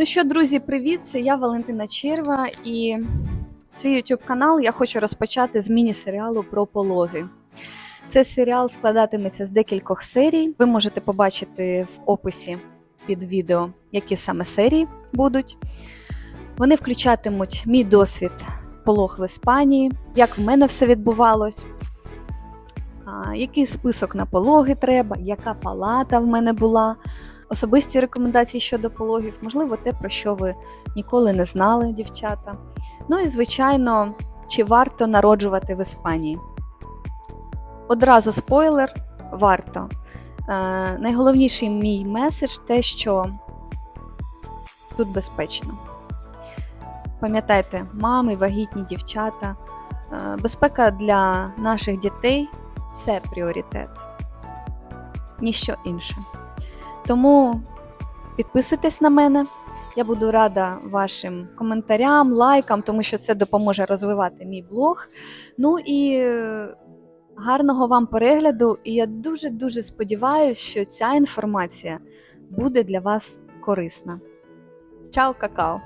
Ну що, друзі, привіт! Це я Валентина Черва і свій YouTube канал я хочу розпочати з міні-серіалу про пологи. Цей серіал складатиметься з декількох серій. Ви можете побачити в описі під відео, які саме серії будуть. Вони включатимуть мій досвід полог в Іспанії, як в мене все відбувалось, який список на пологи треба, яка палата в мене була, особисті рекомендації щодо пологів, можливо, те, про що ви ніколи не знали, дівчата. Ну і, звичайно, чи варто народжувати в Іспанії. Одразу спойлер, варто. Е, найголовніший мій меседж те, що тут безпечно. Пам'ятайте, мами, вагітні дівчата, е, безпека для наших дітей це пріоритет, ніщо інше. Тому підписуйтесь на мене. Я буду рада вашим коментарям, лайкам, тому що це допоможе розвивати мій блог. Ну і е, гарного вам перегляду. І я дуже-дуже сподіваюся, що ця інформація буде для вас корисна. Чао, какао!